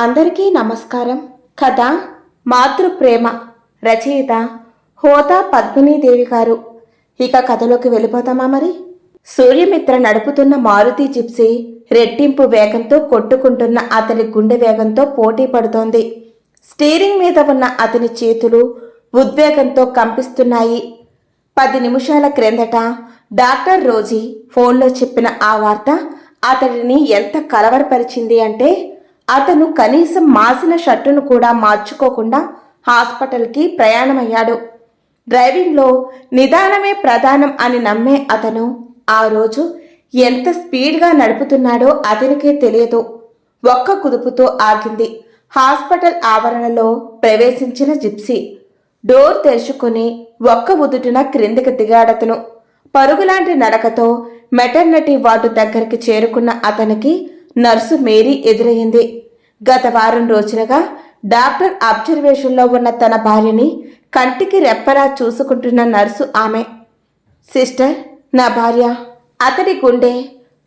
అందరికీ నమస్కారం. కథ మాతృప్రేమ రచయిత హోదా పద్మినీదేవి గారు. ఇక కథలోకి వెళ్ళిపోతామా మరి? సూర్యమిత్ర నడుపుతున్న మారుతి జిప్సీ రెట్టింపు వేగంతో కొట్టుకుంటున్న అతని గుండె వేగంతో పోటీ పడుతోంది. స్టీరింగ్ మీద ఉన్న అతని చేతులు ఉద్వేగంతో కంపిస్తున్నాయి. పది నిమిషాల క్రిందట డాక్టర్ రోజీ ఫోన్లో చెప్పిన ఆ వార్త అతడిని ఎంత కలవరపరిచింది అంటే అతను కనీసం మాసిన షర్టును కూడా మార్చుకోకుండా హాస్పిటల్కి ప్రయాణమయ్యాడు. డ్రైవింగ్లో నిదానమే ప్రధానం అని నమ్మే అతను ఆ రోజు ఎంత స్పీడ్గా నడుపుతున్నాడో అతనికే తెలియదు. ఒక్క కుదుపుతో ఆగింది. హాస్పిటల్ ఆవరణలో ప్రవేశించిన జిప్సీ. డోర్ తెరుచుకుని ఒక్క ఉదుటిన క్రిందికి దిగాడతను పరుగులాంటి నడకతో మెటర్నిటీ వార్డు దగ్గరికి చేరుకున్న అతనికి నర్సు మేరీ ఎదురయ్యింది. గత వారం రోజులుగా డాక్టర్ అబ్జర్వేషన్లో ఉన్న తన భార్యని కంటికి రెప్పలా చూసుకుంటున్న నర్సు ఆమె. సిస్టర్ నా భార్య అతడి గుండె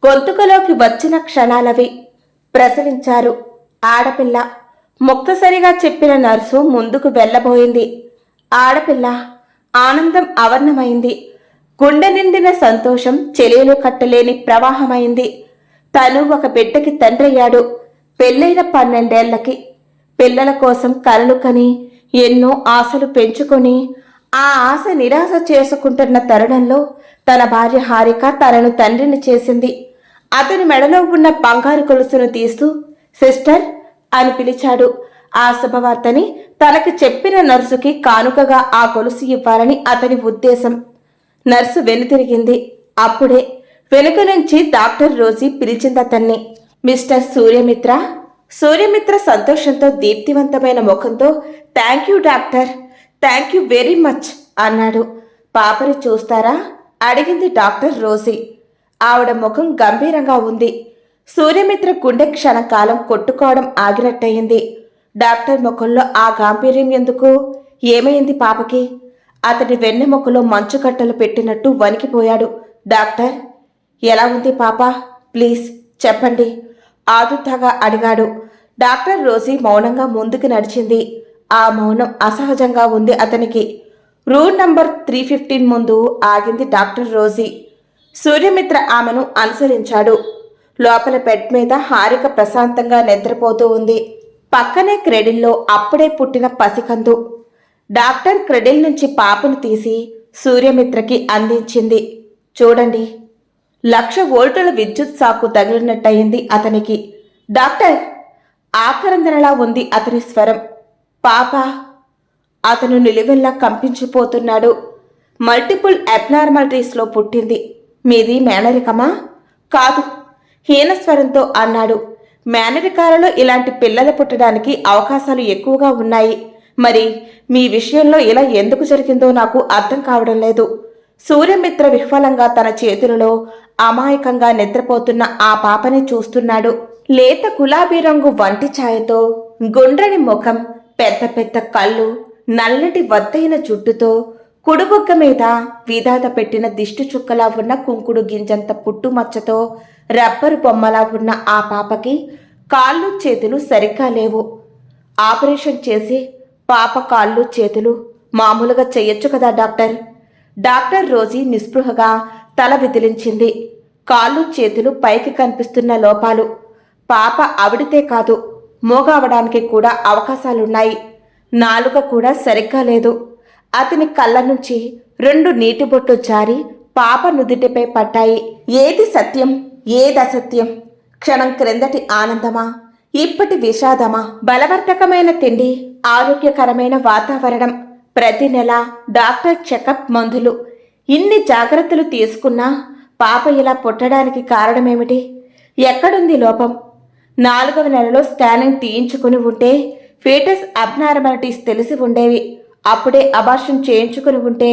గొంతుకలోకి వచ్చిన క్షణాలవి. ప్రసవించారు. ఆడపిల్ల ముక్తసరిగా చెప్పిన నర్సు ముందుకు వెళ్ళబోయింది. ఆడపిల్ల ఆనందం అవర్ణమైంది గుండె నిండిన సంతోషం చెలియలు కట్టలేని ప్రవాహమైంది. తను ఒక బిడ్డకి తండ్రయ్యాడు. పెళ్ళైన పన్నెండేళ్ళకి పిల్లల కోసం కలలు కని ఎన్నో ఆశలు పెంచుకొని ఆ ఆశ నిరాశ చేసుకుంటున్న తరుణంలో తన భార్య హారిక తనను తండ్రిని చేసింది. అతని మెడలో ఉన్న బంగారు కొలుసును తీస్తూ సిస్టర్ అని పిలిచాడు. ఆ శుభవార్తని తనకు చెప్పిన నర్సుకి కానుకగా ఆ గొలుసు ఇవ్వాలని అతని ఉద్దేశం. నర్సు వెనుతిరిగింది. అప్పుడే వెనుక నుంచి డాక్టర్ రోజీ పిలిచిందతన్ని మిస్టర్ సూర్యమిత్ర? సూర్యమిత్ర సంతోషంతో దీప్తివంతమైన ముఖంతో thank you doctor thank you very much అన్నాడు. పాపని చూస్తారా? అడిగింది డాక్టర్ రోజీ ఆవిడ ముఖం గంభీరంగా ఉంది. సూర్యమిత్ర గుండె క్షణకాలం కొట్టుకోవడం ఆగినట్టయింది. డాక్టర్ ముఖంలో ఆ గాంభీర్యం ఎందుకు? ఏమైంది పాపకి? అతడి వెన్నెముకలో మంచుకట్టలు పెట్టినట్టు వణికిపోయాడు డాక్టర్. ఎలా ఉంది పాప? ప్లీజ్ చెప్పండి. ఆదుతగా అడిగాడు. డాక్టర్ రోజీ మౌనంగా ముందుకు నడిచింది. ఆ మౌనం అసహజంగా ఉంది అతనికి. రూమ్ నంబర్ త్రీ ఫిఫ్టీన్ ముందు ఆగింది డాక్టర్ రోజీ. సూర్యమిత్ర ఆమెను అనుసరించాడు. లోపల బెడ్ మీద హారిక ప్రశాంతంగా నిద్రపోతూ ఉంది. పక్కనే క్రెడిల్లో అప్పుడే పుట్టిన పసికందు. డాక్టర్ క్రెడిల్ నుంచి పాపను తీసి సూర్యమిత్రకి అందించింది. చూడండి. లక్ష వోల్టుల విద్యుత్ సాకు తగిలినట్టయింది అతనికి. డాక్టర్ ఆకరందనలా ఉంది అతని స్వరం. పాప అతను నిలువెల్లా కంపించిపోతున్నాడు. మల్టిపుల్ అబ్నార్మాలిటీస్లో పుట్టింది. మీది మేనరికమా? కాదు హీనస్వరంతో అన్నాడు. మేనరికాలలో ఇలాంటి పిల్లలు పుట్టడానికి అవకాశాలు ఎక్కువగా ఉన్నాయి. మరి మీ విషయంలో ఇలా ఎందుకు జరిగిందో నాకు అర్థం కావడం లేదు. సూర్యమిత్ర విఫలంగా తన చేతులలో అమాయకంగా నిద్రపోతున్న ఆ పాపని చూస్తున్నాడు. లేత గులాబీ రంగు వంటి ఛాయతో గుండ్రని ముఖం పెద్ద పెద్ద కళ్ళు నల్లటి వద్దైన జుట్టుతో కుడుబుగ్గ మీద విధాత పెట్టిన దిష్టి చుక్కలా ఉన్న కుంకుడు గింజంత పుట్టుమచ్చతో రబ్బరు బొమ్మలా ఉన్న ఆ పాపకి కాళ్ళు చేతులు సరిగ్గా లేవు. ఆపరేషన్ చేసి పాప కాళ్ళు చేతులు మామూలుగా చెయ్యొచ్చు కదా డాక్టర్? డాక్టర్ రోజీ నిస్పృహగా తల విదిలించింది. కాళ్ళు చేతులు పైకి కనిపిస్తున్న లోపాలు. పాప ఆవిడితే కాదు మోగావడానికి కూడా అవకాశాలున్నాయి. నాలుక కూడా సరిగ్గా లేదు. అతని కళ్ళ నుంచి రెండు నీటి బొట్లు జారి పాప నుదిటిపై పట్టాయి ఏది సత్యం ఏది అసత్యం? క్షణం క్రిందటి ఆనందమా? ఇప్పటి విషాదమా? బలవర్ధకమైన తిండి ఆరోగ్యకరమైన వాతావరణం. ప్రతి నెల డాక్టర్ చెకప్ మందులు. ఇన్ని జాగ్రత్తలు తీసుకున్నా పాప ఇలా పుట్టడానికి కారణమేమిటి? ఎక్కడుంది లోపం? నాలుగవ నెలలో స్కానింగ్ తీయించుకుని ఉంటే ఫీటస్ అబ్నార్మాలిటీస్ తెలిసి ఉండేవి. అప్పుడే అబార్షన్ చేయించుకుని ఉంటే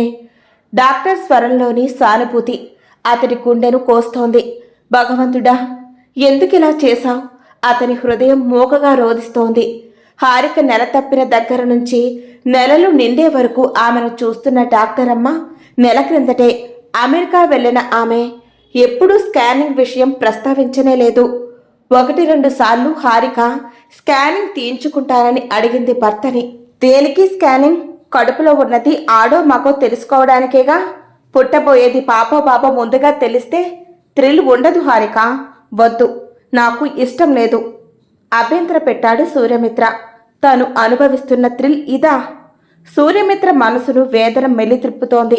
డాక్టర్ స్వరంలోని సానుభూతి అతడి గుండెను కోస్తోంది. భగవంతుడా ఎందుకిలా చేశావు? అతని హృదయం మూకగా రోధిస్తోంది. హారిక నెల తప్పిన దగ్గర నుంచి నెలలు నిండే వరకు ఆమెను చూస్తున్న డాక్టర్ అమ్మ నెల క్రిందటే అమెరికా వెళ్ళిన ఆమె ఎప్పుడూ స్కానింగ్ విషయం ప్రస్తావించనే లేదు. ఒకటి రెండు సార్లు హారిక స్కానింగ్ తీయించుకుంటారని అడిగింది భర్తని. దేనికి స్కానింగ్? కడుపులో ఉన్నది ఆడో మాకో తెలుసుకోవడానికేగా? పుట్టబోయేది పాపో బాబో ముందుగా తెలిస్తే థ్రిల్ ఉండదు హారిక. వద్దు నాకు ఇష్టం లేదు. అభ్యంతర పెట్టాడు సూర్యమిత్ర. తాను అనుభవిస్తున్న థ్రిల్ ఇదా. సూర్యమిత్ర మనసును వేదన మెల్లిత్రిప్పుతోంది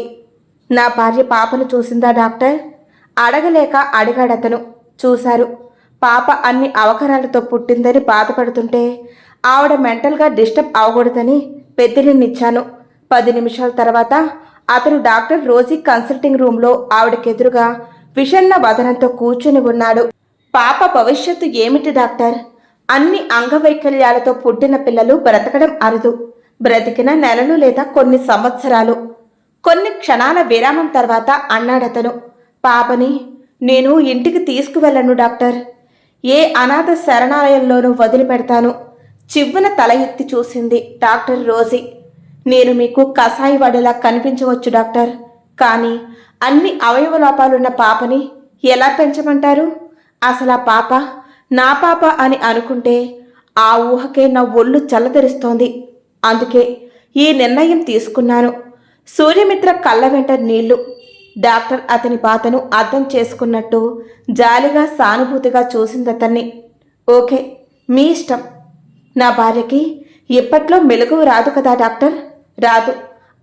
నా భార్య పాపను చూసిందా డాక్టర్? అడగలేక అడిగాడతను చూశారు. పాప అన్ని అవకరాలతో పుట్టిందని బాధపడుతుంటే ఆవిడ మెంటల్గా డిస్టర్బ్ అవ్వకూడదని పెద్దలినిచ్చాను పది నిమిషాల తర్వాత అతను డాక్టర్ రోజీ కన్సల్టింగ్ రూమ్లో ఆవిడకెదురుగా విషన్న వదనంతో కూర్చుని ఉన్నాడు. పాప భవిష్యత్తు ఏమిటి డాక్టర్? అన్ని అంగవైకల్యాలతో పుట్టిన పిల్లలు బ్రతకడం అరుదు. బ్రతికిన నెలలు లేదా కొన్ని సంవత్సరాలు. కొన్ని క్షణాల విరామం తర్వాత అన్నాడతను. పాపని నేను ఇంటికి తీసుకువెళ్ళను డాక్టర్. ఏ అనాథ శరణాలయంలోనూ వదిలిపెడతాను. చివ్వున తల ఎత్తి చూసింది డాక్టర్ రోజీ. నేను మీకు కషాయి వడలా కనిపించవచ్చు డాక్టర్. కానీ అన్ని అవయవ లోపాలున్న పాపని ఎలా పెంచమంటారు? అసలు ఆ పాప నా పాప అని అనుకుంటే ఆ ఊహకే నా ఒళ్ళు చల్లదరిస్తోంది అందుకే ఈ నిర్ణయం తీసుకున్నాను. సూర్యమిత్ర కళ్ళ వెంట నీళ్ళు. డాక్టర్ అతని బాధను అర్థం చేసుకున్నట్టు జాలిగా సానుభూతిగా చూసింది అతన్ని. ఓకే మీ ఇష్టం. నా భార్యకి ఇప్పట్లో మెలకువ రాదు కదా డాక్టర్? రాదు.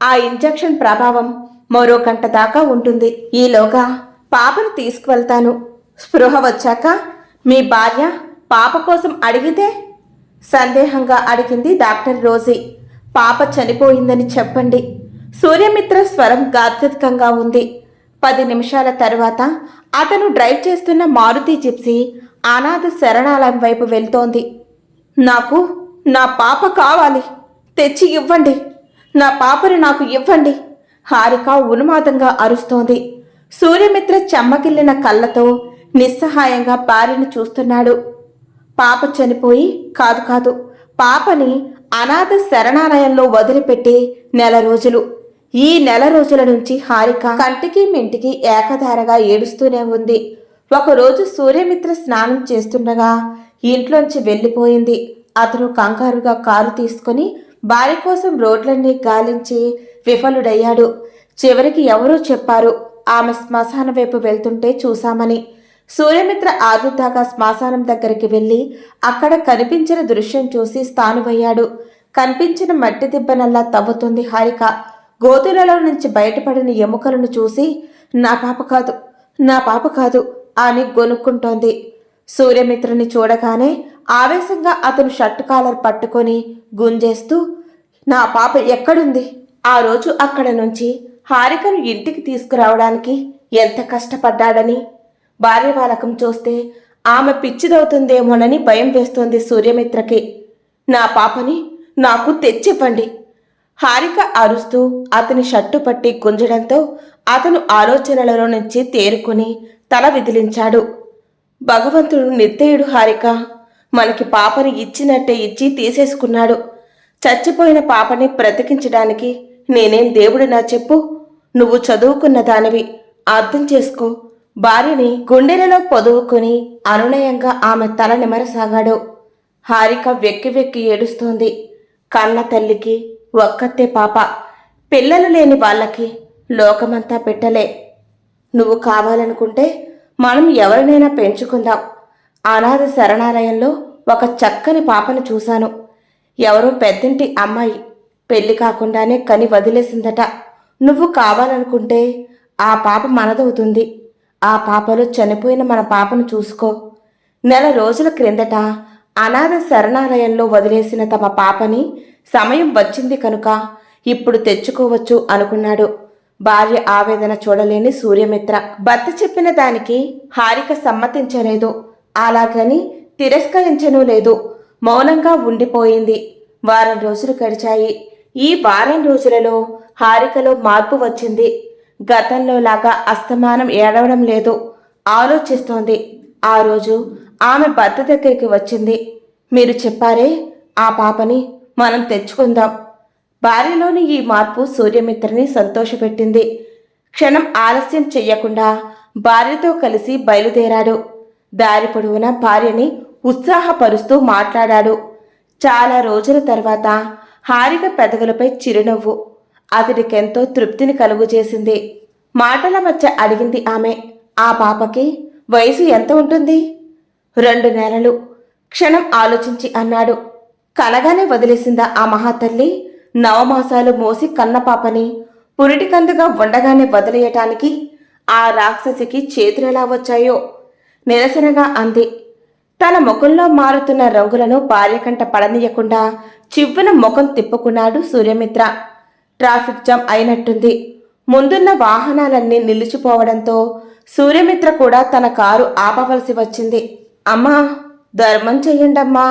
ఆ ఇంజెక్షన్ ప్రభావం మరో గంట దాకా ఉంటుంది. ఈలోగా పాపను తీసుకువెళ్తాను. స్పృహ వచ్చాక మీ భార్య పాప కోసం అడిగితే సందేహంగా అడిగింది డాక్టర్ రోజీ. పాప చనిపోయిందని చెప్పండి. సూర్యమిత్ర స్వరం గాత్రికంగా ఉంది. పది నిమిషాల తర్వాత అతను డ్రైవ్ చేస్తున్న మారుతి జిప్సీ అనాథ శరణాలయం వైపు వెళ్తోంది. నాకు నా పాప కావాలి. తెచ్చి ఇవ్వండి. నా పాపను నాకు ఇవ్వండి. హారిక ఉన్మాదంగా అరుస్తోంది. సూర్యమిత్ర చెమ్మకిల్లిన కళ్ళతో నిస్సహాయంగా భార్యను చూస్తున్నాడు. పాప చనిపోయి కాదు కాదు పాపని అనాథ శరణాలయంలో వదిలిపెట్టి నెల రోజులు. ఈ నెల రోజుల నుంచి హారిక కంటికి మింటికి ఏకధారగా ఏడుస్తూనే ఉంది. ఒకరోజు సూర్యమిత్ర స్నానం చేస్తుండగా ఇంట్లోంచి వెళ్ళిపోయింది. అతను కంగారుగా కారు తీసుకుని భార్య కోసం రోడ్లన్నీ గాలించి విఫలుడయ్యాడు. చివరికి ఎవరో చెప్పారు ఆమె శ్మశాన వైపు వెళ్తుంటే చూశామని. సూర్యమిత్ర ఆదుర్దాగా శ్మశానం దగ్గరికి వెళ్ళి అక్కడ కనిపించిన దృశ్యం చూసి స్థానువయ్యాడు. కనిపించిన మట్టి దిబ్బనల్లా తవ్వుతుంది హారిక. గోతులలో నుంచి బయటపడిన ఎముకలను చూసి నా పాప కాదు నా పాప కాదు అని గొనుక్కుంటోంది. సూర్యమిత్రుని చూడగానే ఆవేశంగా అతను షర్ట్ కాలర్ పట్టుకొని గుంజేస్తూ నా పాప ఎక్కడుంది? ఆ రోజు అక్కడ నుంచి హారికను ఇంటికి తీసుకురావడానికి ఎంత కష్టపడ్డాడని భార్య వాలకం చూస్తే ఆమె పిచ్చిదవుతుందేమోనని భయం వేస్తోంది సూర్యమిత్రకి. నా పాపని నాకు తెచ్చివ్వండి. హారిక అరుస్తూ అతని షట్టు పట్టి గుంజడంతో అతను ఆలోచనలలో నుంచి తేరుకుని తల విదిలించాడు. భగవంతుడు నిర్దయుడు హారిక. మనకి పాపని ఇచ్చినట్టే ఇచ్చి తీసేసుకున్నాడు. చచ్చిపోయిన పాపని బ్రతికించడానికి నేనేం దేవుడినా చెప్పు. నువ్వు చదువుకున్న దానివి. అర్థం చేసుకో. భార్యని గుండెలలో పొదువుకుని అనునయంగా ఆమె తల నిమరసాగాడు. హారిక వెక్కి వెక్కి ఏడుస్తోంది. కన్న తల్లికి ఒక్కతే పాప. పిల్లలు లేని వాళ్ళకి లోకమంతా పెట్టలే. నువ్వు కావాలనుకుంటే మనం ఎవరినైనా పెంచుకుందాం. అనాథ శరణాలయంలో ఒక చక్కని పాపను చూశాను. ఎవరో పెద్దింటి అమ్మాయి పెళ్ళి కాకుండానే కని వదిలేసిందట. నువ్వు కావాలనుకుంటే ఆ పాప మనదవుతుంది. ఆ పాపలో చనిపోయిన మన పాపను చూసుకో. నెల రోజుల క్రిందట అనాథ శరణాలయంలో వదిలేసిన తమ పాపని సమయం వచ్చింది కనుక ఇప్పుడు తెచ్చుకోవచ్చు అనుకున్నాడు. భార్య ఆవేదన చూడలేని సూర్యమిత్ర. భర్త చెప్పిన దానికి హారిక సమ్మతించలేదు. అలాగని తిరస్కరించను లేదు. మౌనంగా ఉండిపోయింది. వారం రోజులు గడిచాయి. ఈ వారం రోజులలో హారికలో మార్పు వచ్చింది. గతంలో లాగా అస్తమానం ఏడవడం లేదు. ఆలోచిస్తోంది. ఆ రోజు ఆమె భర్త దగ్గరికి వచ్చింది. మీరు చెప్పారే ఆ పాపని మనం తెచ్చుకుందాం. భార్యలోని ఈ మార్పు సూర్యమిత్రని సంతోషపెట్టింది. క్షణం ఆలస్యం చెయ్యకుండా భార్యతో కలిసి బయలుదేరాడు. దారి పొడవునా భార్యని ఉత్సాహపరుస్తూ మాట్లాడాడు. చాలా రోజుల తర్వాత హారిక పెదవులపై చిరునవ్వు అతడికెంతో తృప్తిని కలుగుచేసింది మాటల మధ్య అడిగింది ఆమె ఆ పాపకి వయసు ఎంత ఉంటుంది? రెండు నెలలు క్షణం ఆలోచించి అన్నాడు. కలగానే వదిలేసిందా ఆ మహాతల్లి? నవమాసాలు మోసి కన్నపాపని పురిటికందుగా ఉండగానే వదిలేయటానికి ఆ రాక్షసికి చేతులెలా వచ్చాయో నిరసనగా అంది. తన ముఖంలో మారుతున్న రంగులను భార్య కంట పడనీయకుండా చివ్వున ముఖం తిప్పుకున్నాడు సూర్యమిత్ర. ట్రాఫిక్ జామ్ అయినట్టుంది. ముందున్న వాహనాలన్నీ నిలిచిపోవడంతో సూర్యమిత్ర కూడా తన కారు ఆపవలసి వచ్చింది. అమ్మా ధర్మం చెయ్యండమ్మా.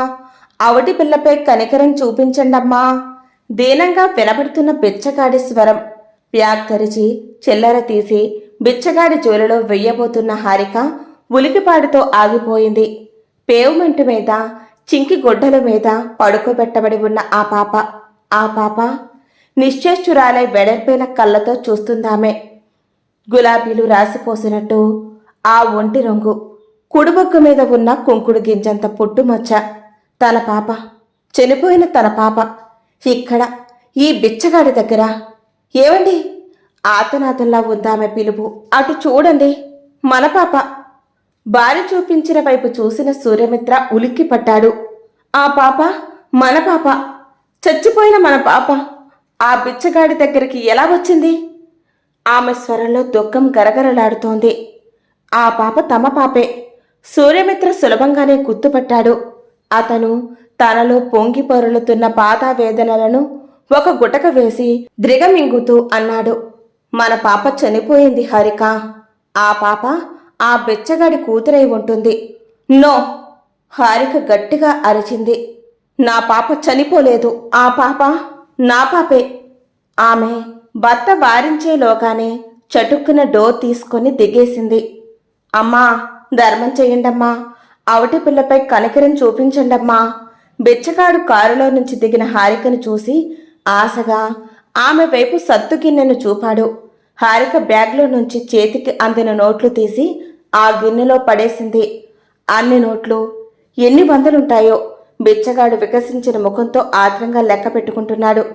అవటి పిల్లపై కనికరం చూపించండమ్మా. దీనంగా వినబడుతున్న బిచ్చగాడి స్వరం. బ్యాగ్ తెరిచి చిల్లర తీసి బిచ్చగాడి జోలిలో వెయ్యబోతున్న హారిక ఉలికిపాడుతో ఆగిపోయింది. పేవ్మెంట్ మీద చింకి గొడ్డల మీద పడుకోబెట్టబడి ఉన్న ఆ పాప. ఆ పాప నిశ్చేష్టురాలై వెడల్పైన కళ్ళతో చూస్తుందామె. గులాబీలు రాసిపోసినట్టు ఆ ఒంటి రంగు కుడిబొక్క మీద ఉన్న కుంకుడు గింజంత పుట్టుమచ్చ తన పాప చనిపోయిన తన పాప. ఇక్కడ ఈ బిచ్చగాడి దగ్గర. ఏమండి ఆతనాథంలా ఉందామె పిలుపు. అటు చూడండి మన పాప. భార్య చూపించిన వైపు చూసిన సూర్యమిత్ర ఉలిక్కిపడ్డాడు. ఆ పాప మన పాప. చచ్చిపోయిన మన పాప. ఆ బిచ్చగాడి దగ్గరికి ఎలా వచ్చింది? ఆమె స్వరంలో దుఃఖం గరగరలాడుతోంది. ఆ పాప తమ పాపే. సూర్యమిత్ర సులభంగానే గుర్తుపట్టాడు. అతను తనలో పొంగి పొరలుతున్న బాధావేదనలను ఒక గుటక వేసి ద్రిగమింగుతూ అన్నాడు. మన పాప చనిపోయింది హరిక. ఆ పాప ఆ బిచ్చగాడి కూతురై ఉంటుంది. నో! హారిక గట్టిగా అరిచింది. నా పాప చనిపోలేదు. ఆ పాప నా పాపే. ఆమె భర్త వారించేలోగానే చటుక్కున డోర్ తీసుకొని దిగేసింది. అమ్మా ధర్మం చెయ్యండమ్మా అవటి పిల్లపై కనికరం చూపించండమ్మా. బెచ్చగాడు కారులో నుంచి దిగిన హారికను చూసి ఆశగా ఆమె వైపు సత్తు గిన్నెను చూపాడు. హారిక బ్యాగ్లో నుంచి చేతికి అందిన నోట్లు తీసి ఆ గిన్నెలో పడేసింది. అన్ని నోట్లు ఎన్ని వందలుంటాయో బిచ్చగాడు వికసించిన ముఖంతో ఆత్రంగా లెక్క పెట్టుకుంటున్నాడు.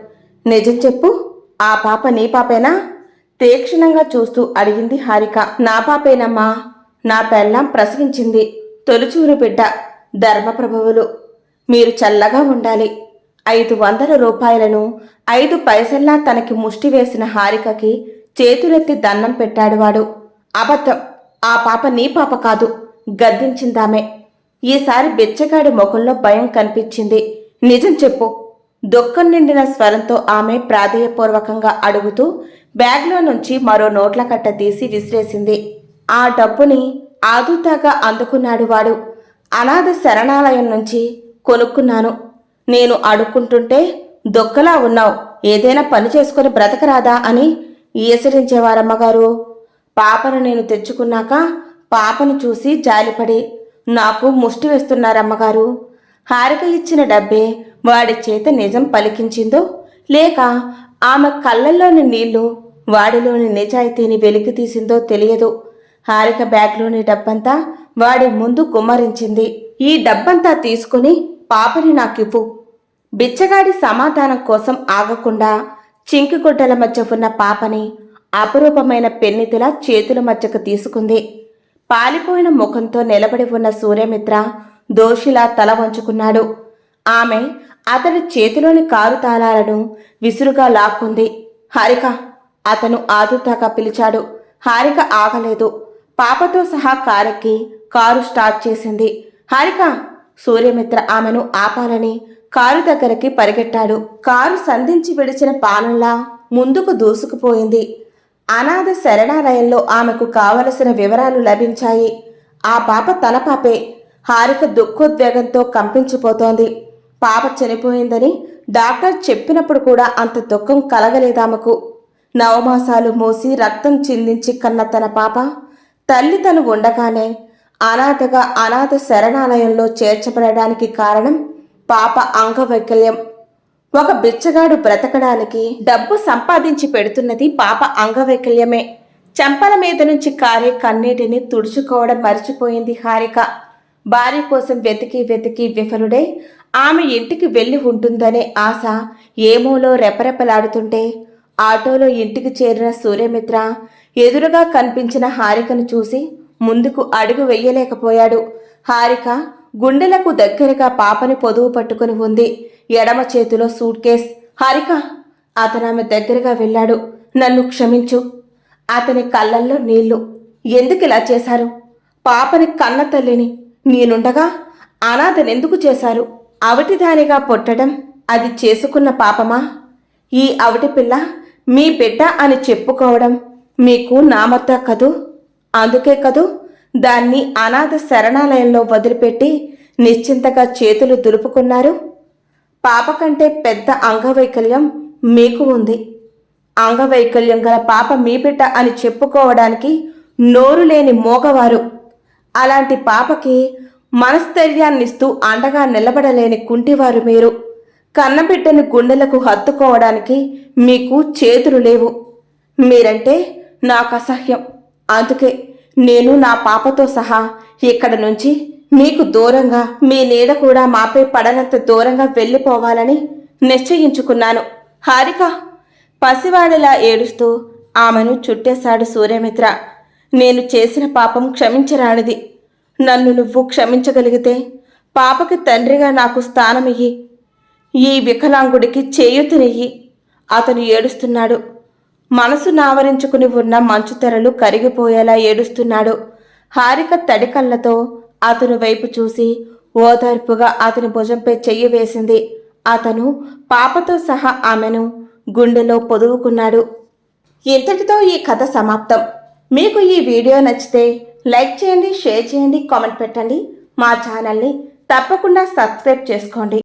నిజం చెప్పు ఆ పాప నీ పాపేనా? తీక్షణంగా చూస్తూ అడిగింది హారిక. నా పాపేనమ్మా నా పెళ్ళాం ప్రసవించింది. తొలిచూరు బిడ్డ ధర్మప్రభువులు. మీరు చల్లగా ఉండాలి. ఐదు వందల రూపాయలను ఐదు పైసల్లా తనకి ముష్టి వేసిన హారికకి చేతులెత్తి దండం పెట్టాడు వాడు. అబద్ధం ఆ పాప నీ పాప కాదు. గద్దించిందామే. ఈసారి బిచ్చగాడి ముఖంలో భయం కనిపించింది. నిజం చెప్పు. దుఃఖం నిండిన స్వరంతో ఆమె ప్రాధేయపూర్వకంగా అడుగుతూ బ్యాగ్లో నుంచి మరో నోట్ల కట్ట తీసి విసిరేసింది. ఆ డబ్బుని ఆదుతాగా అందుకున్నాడు వాడు. అనాథ శరణాలయం నుంచి కొనుక్కున్నాను. నేను అడుక్కుంటుంటే దొక్కలా ఉన్నావు. ఏదైనా పని చేసుకుని బ్రతకరాదా అని ఈసరించేవారమ్మగారు. పాపను నేను తెచ్చుకున్నాక పాపను చూసి జాలిపడి నాకు ముష్టి వేస్తున్నారమ్మగారు. హారిక ఇచ్చిన డబ్బే వాడి చేత నిజం పలికించిందో లేక ఆమె కళ్ళల్లోని నీళ్ళు వాడిలోని నిజాయితీని వెలికి తీసిందో తెలియదు. హారిక బ్యాగ్లోని డబ్బంతా వాడి ముందు కుమ్మరించింది. ఈ డబ్బంతా తీసుకుని పాపని నాకివ్వు. బిచ్చగాడి సమాధానం కోసం ఆగకుండా చింకిగుడ్డల మధ్య ఉన్న పాపని అపురూపమైన పెన్నితిలా చేతుల మధ్యకు తీసుకుంది. పాలిపోయిన ముఖంతో నిలబడి ఉన్న సూర్యమిత్ర దోషిలా తల వంచుకున్నాడు. ఆమె అతడి చేతిలోని కారు తాళాలను విసురుగా లాక్కుంది. హారిక అతను ఆదుతాగా పిలిచాడు. హారిక ఆగలేదు. పాపతో సహా కారెక్కి కారు స్టార్ట్ చేసింది. హారిక సూర్యమిత్ర ఆమెను ఆపాలని కారు దగ్గరికి పరిగెట్టాడు. కారు సంధించి విడిచిన పాలనలా ముందుకు దూసుకుపోయింది. అనాథ శరణాలయంలో ఆమెకు కావలసిన వివరాలు లభించాయి. ఆ పాప తన పాపే. హారిక దుఃఖోద్వేగంతో కంపించిపోతోంది. పాప చనిపోయిందని డాక్టర్ చెప్పినప్పుడు కూడా అంత దుఃఖం కలగలేదామకు. నవమాసాలు మోసి రక్తం చిందించి కన్న తన పాప. తల్లి తను ఉండగానే అనాథగా అనాథ శరణాలయంలో చేర్చబడడానికి కారణం పాప అంగవైకల్యం. ఒక బిచ్చగాడు బ్రతకడానికి డబ్బు సంపాదించి పెడుతున్నది పాప అంగవైకల్యమే. చెంపల మీద నుంచి కారే కన్నీటిని తుడుచుకోవడం మర్చిపోయింది హారిక. భార్య కోసం వెతికి వెతికి విఫలుడై ఆమె ఇంటికి వెళ్ళి ఉంటుందనే ఆశ ఏమోలో రెపరెపలాడుతుంటే ఆటోలో ఇంటికి చేరిన సూర్యమిత్ర ఎదురుగా కనిపించిన హారికను చూసి ముందుకు అడుగు వెయ్యలేకపోయాడు హారిక గుండెలకు దగ్గరగా పాపని పొదువు పట్టుకుని ఉంది. ఎడమ చేతిలో సూట్ కేస్. హారిక అతను ఆమె దగ్గరగా వెళ్ళాడు. నన్ను క్షమించు. అతని కళ్ళల్లో నీళ్ళు. ఎందుకు ఇలా చేశారు? పాపని కన్న తల్లిని నేనుండగా అనాథనెందుకు చేశారు? అవిటిదానిగా పొట్టడం అది చేసుకున్న పాపమా? ఈ అవిటి పిల్ల మీ బిడ్డ అని చెప్పుకోవడం మీకు నామత్త కదూ? అందుకే కదూ? దాన్ని అనాథ శరణాలయంలో వదిలిపెట్టి నిశ్చింతగా చేతులు దులుపుకున్నారు. పాప కంటే పెద్ద అంగవైకల్యం మీకు ఉంది. అంగవైకల్యం గల పాప మీ బిడ్డ అని చెప్పుకోవడానికి నోరు లేని మోగవారు. అలాంటి పాపకి మనస్థైర్యాన్నిస్తూ అండగా నిలబడలేని కుంటివారు మీరు. కన్నబిడ్డని గుండెలకు హత్తుకోవడానికి మీకు చేతులు లేవు. మీరంటే నాకు అసహ్యం అందుకే నేను నా పాపతో సహా ఇక్కడ నుంచి మీకు దూరంగా మీ నీడ కూడా మాపై పడనంత దూరంగా వెళ్ళిపోవాలని నిశ్చయించుకున్నాను. హారిక పసివాడిలా ఏడుస్తూ ఆమెను చుట్టేశాడు సూర్యమిత్ర. నేను చేసిన పాపం క్షమించరానిది. నన్ను నువ్వు క్షమించగలిగితే పాపకి తండ్రిగా నాకు స్థానమియ్యి. ఈ వికలాంగుడికి చేయుతనియ్యి. అతను ఏడుస్తున్నాడు. మనసు నావరించుకుని ఉన్న మంచు తెరలు కరిగిపోయేలా ఏడుస్తున్నాడు. హారిక తడికళ్ళతో అతను వైపు చూసి ఓదార్పుగా అతని భుజంపై చెయ్యి వేసింది. అతను పాపతో సహా ఆమెను గుండెలో పొదువుకున్నాడు ఇంతటితో ఈ కథ సమాప్తం. మీకు ఈ వీడియో నచ్చితే లైక్ చేయండి షేర్ చేయండి కామెంట్ పెట్టండి. మా ఛానల్ని తప్పకుండా సబ్స్క్రైబ్ చేసుకోండి.